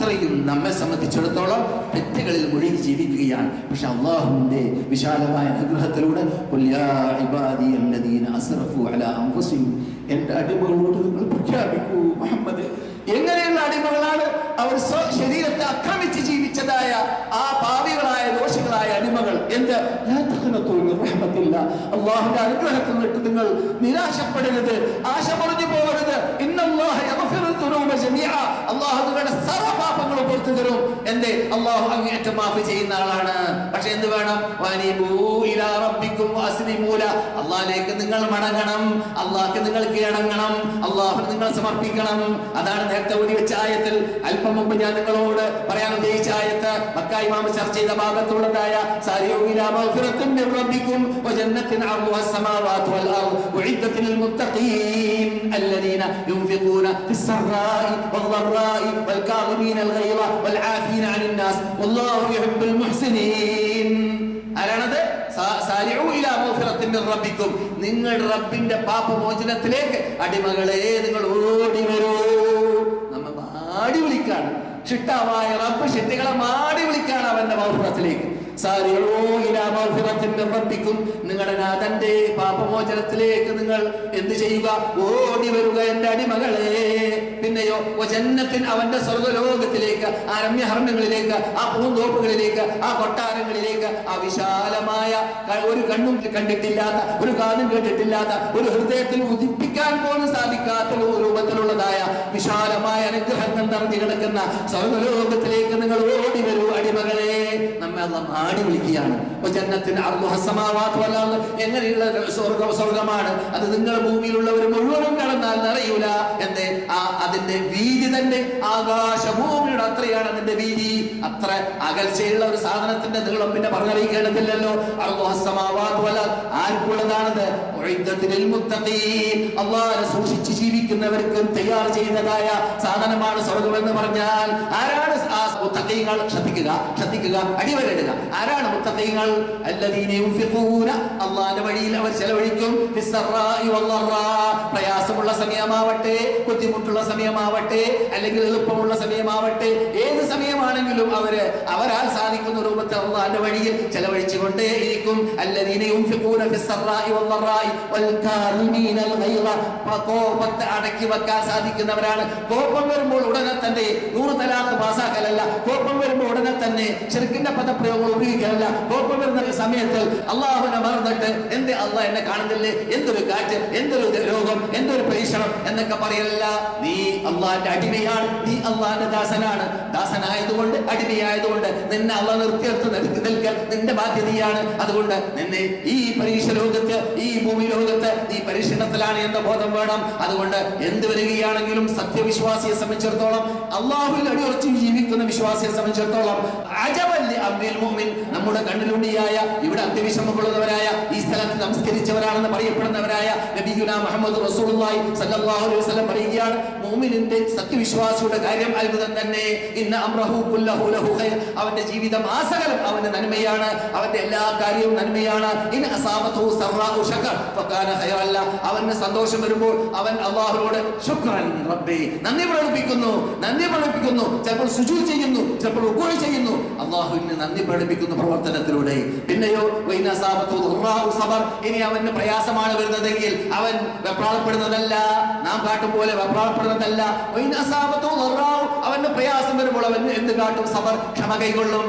അത്രയും നമ്മെ സംബന്ധിച്ചിടത്തോളം തെറ്റുകളിൽ മുഴുകി ജീവിക്കുകയാണ്. പക്ഷെ അള്ളാഹുവിന്റെ വിശാലമായ അനുഗ്രഹത്തിലൂടെ എന്റെ അടിമകളോട് നിങ്ങൾ പ്രഖ്യാപിക്കൂ മുഹമ്മദ്. എങ്ങനെയുള്ള അടിമകളാണ് അവർ ശരീരത്തെ ആക്രമിച്ച് ജീവിച്ചതായ ആ പാവികളായ ദോഷികളായ അടിമകൾ? എന്ത്? റഹ്മത്തില്ല അള്ളാഹുവിന്റെ അനുഗ്രഹത്തിൽ നിന്നിട്ട് നിങ്ങൾ നിരാശപ്പെടരുത് ആശ പറഞ്ഞു പോകരുത്. ഇന്നല്ലാഹ അള്ളാഹു നിങ്ങളുടെ സർവ പുറത്തു തരും എന്തേ അള്ളാഹു അങ്ങേറ്റം മാഫ് ചെയ്യുന്ന ആളാണ് പക്ഷെ എന്ത് വേണം വനീബൂ ഇലാ റബ്ബിക്കും വഅസ്ലിമൂ ല. അള്ളാഹിലേക്ക് നിങ്ങൾ മടങ്ങണം അള്ളാഹ്ക്ക് നിങ്ങൾ കീഴടങ്ങണം അള്ളാഹു നിങ്ങൾ സമർപ്പിക്കണം അതാണ് നേരത്തെ ഓടി വെച്ച ആയത്തിൽ അല്പം മുമ്പ് ഞാൻ നിങ്ങളോട് പറയാൻ ഉദ്ദേശിച്ച ആയത്ത് മക്ക ഇമാമ ചർച്ച ചെയ്ത ഭാഗത്തുള്ളതായ സാരിയോ ഇലാ മഗ്ഫിറത്തിൻ മിർ റബ്ബിക്കും വജന്നത്തിൻ അർളുഹ السماوات والأرض أعدت للمتقين الذين ينفقون في السراء والضراء والكاظمين الغيظ والعافين عن الناس والله يحب المحسنين ആരാണത് സാ- സാരിഊ ഇലാ മഗ്ഫിറത്തിൻ മിർ റബ്ബിക്കും നിങ്ങളുടെ റബ്ബിന്റെ പാപമോചനത്തിലേക്ക് അടിമകളെ നിങ്ങൾ ഓടി വരൂ നമ്മ മാടി വിളിക്കാണ് ഷിട്ടാവായ റബ്ബ് ഷിട്ടികളെ മാടി വിളിക്കാണ് അവന്റെ മൗഫിറത്തിലേക്ക് റബ്ബിക്കും നിങ്ങളുടെ നാഥന്റെ പാപമോചനത്തിലേക്ക് നിങ്ങൾ എന്ത് ചെയ്യുക? ഓടി വരുക എന്റെ അടിമകളെ. പിന്നെയോ ജന്നത്തിൻ അവന്റെ സ്വർഗലോകത്തിലേക്ക് ആ രമ്യഹർമ്മങ്ങളിലേക്ക് ആ പൂന്തോപ്പുകളിലേക്ക് ആ കൊട്ടാരങ്ങളിലേക്ക് ആ വിശാലമായ ഒരു കണ്ണും കണ്ടിട്ടില്ലാത്ത ഒരു കാതും കേട്ടിട്ടില്ലാത്ത ഒരു ഹൃദയത്തിൽ ഉദിപ്പിക്കാൻ പോലും സാധിക്കാത്ത രൂപത്തിലുള്ളതായ വിശാലമായ അനുഗ്രഹങ്ങൾ നിറഞ്ഞു കിടക്കുന്ന സ്വർഗലോകത്തിലേക്ക് നമ്മെ അല്ല വിളിക്കുകയാണ്. എങ്ങനെയുള്ള സ്വർഗ സ്വർഗമാണ്? അത് നിങ്ങൾ ഭൂമിയിലുള്ളവർ മുഴുവനും കടന്നാൽ നിറയൂല. എന്ന് ആ അതിന്റെ വീതി തന്നെ ആകാശഭൂമിയുടെ അത്രയാണ് അതിന്റെ വീതി. അത്ര അകൽച്ചയുള്ള ഒരു സാധനത്തിന്റെ നീളം പിന്നെ പറഞ്ഞറിയിക്കേണ്ടതില്ലല്ലോ. അർദ്. ആർക്കുള്ളതാണത്? അള്ളാഹനെ സൂക്ഷിച്ച് ജീവിക്കുന്നവർക്ക് തയ്യാർ ചെയ്യുന്നതായ സാധനമാണ് സ്വർഗം പറഞ്ഞാൽ ആരാണ് ആ മുത്തഖീങ്ങൾ? ശ്രദ്ധിക്കുക ശ്രദ്ധിക്കുക അടിവരയിടുക. ആരാണ് മുത്തഖീങ്ങൾ? അള്ളാന്റെ വഴിയിൽ അവർ ചെലവഴിക്കും. പ്രയാസമുള്ള സമയമാവട്ടെ ബുദ്ധിമുട്ടുള്ള സമയമാവട്ടെ അല്ലെങ്കിൽ എളുപ്പമുള്ള സമയമാവട്ടെ ഏത് സമയമാണെങ്കിലും അവർ അവരാൽ സാധിക്കുന്ന രൂപത്തിൽ അള്ളാന്റെ വഴിയിൽ ചെലവഴിച്ചുകൊണ്ടേ ഇരിക്കും അല്ലദീന അടക്കി വെക്കാൻ സാധിക്കുന്നവരാണ്. കോപം വരുമ്പോൾ ഉടനെ തന്നെ നൂറ് തലാഖ് പാസാക്കലല്ല. കോപം വരുമ്പോൾ ഉടനെ തന്നെ ചെറുക്കിന്റെ പദപ്രയോഗങ്ങൾ ഉപയോഗിക്കാനല്ല കോപം വരുന്ന സമയത്ത് അള്ളാഹുവിനെ മറന്നിട്ട് എന്റെ അള്ളാഹ് എന്നെ കാണുന്നില്ലേ? എന്തൊരു കാറ്റ്? എന്തൊരു പരീക്ഷണം എന്നൊക്കെ പറയല്ല നീ അള്ളാഹിന്റെ അടിമയാണ് നീ അള്ളാഹിന്റെ ദാസനാണ്. ദാസനായതുകൊണ്ട് അടിമയായതുകൊണ്ട് നിന്നെ അള്ള നിർത്തിയെടുത്ത് നിർത്തി നിൽക്കൽ നിന്റെ ബാധ്യതയാണ്. അതുകൊണ്ട് നിന്നെ ഈ പരീക്ഷ ലോകത്ത് ഈ ഭൂമി ലോകത്ത് ഈ പരീക്ഷണത്തിലാണ് എന്ന ബോധം വേണം. അതുകൊണ്ട് എന്ത് വരികയാണെങ്കിലും സത്യവിശ്വാസിയെ സംബന്ധിച്ചിടത്തോളം അള്ളാഹുൽ അടിയുറച്ച് ജീവിക്കുന്ന വിശ്വാസിയെ സംബന്ധിച്ചിടത്തോളം അജബല്ലി അബ്ദുൽ മോമിൻ നമ്മുടെ കണ്ണിലുണ്ടിയായ ഇവിടെ കൊള്ളുന്നവരായ ഈ സ്ഥലത്ത് നമസ്കരിച്ചവരാണെന്ന് പറയപ്പെടുന്നവരായ നബിയുന മുഹമ്മദ് റസൂലുള്ളാഹി സല്ലല്ലാഹു അലൈഹി വസല്ലം പറയുകയാണ് മുഅ്മിനിന്റെ സത്യവിശ്വാസിയുടെ കാര്യം അത്ഭുതം തന്നെ. ഇന്ന അംറഹു കുല്ലഹു ലഹു ഖൈർ. അവന്റെ ജീവിതം ആസകലം അവന്റെ നന്മയാണ്. അവന്റെ എല്ലാ കാര്യവും നന്മയാണ്. ഇൻ അസാബതു ഫകാന അവന് സന്തോഷം വരുമ്പോൾ അവൻ അല്ലാഹുവോട് നന്ദി പ്രകടിപ്പിക്കുന്നു. നന്ദി പ്രകടിപ്പിക്കുന്നു. ചിലപ്പോൾ സുജൂദ് ചെയ്യുന്നു. ചിലപ്പോൾ റുകൂഅ് ചെയ്യുന്നു. അള്ളാഹുവിന് നന്ദി പ്രകടിപ്പിക്കുന്ന പ്രവർത്തനത്തിലൂടെ. പിന്നെയോ സബർ. ഇനി അവന് പ്രയാസമാണ് വരുന്നതെങ്കിൽ അവൻ വെപ്രാളപ്പെടുന്നതല്ല. നാം കാട്ടും പോലെ വെപ്രാളപ്പെടുന്നതല്ല അവന്റെ പ്രയാസം വരുമ്പോൾ അവൻ എന്ത് കാട്ടും? സമർ ക്ഷമ കൈകൊള്ളും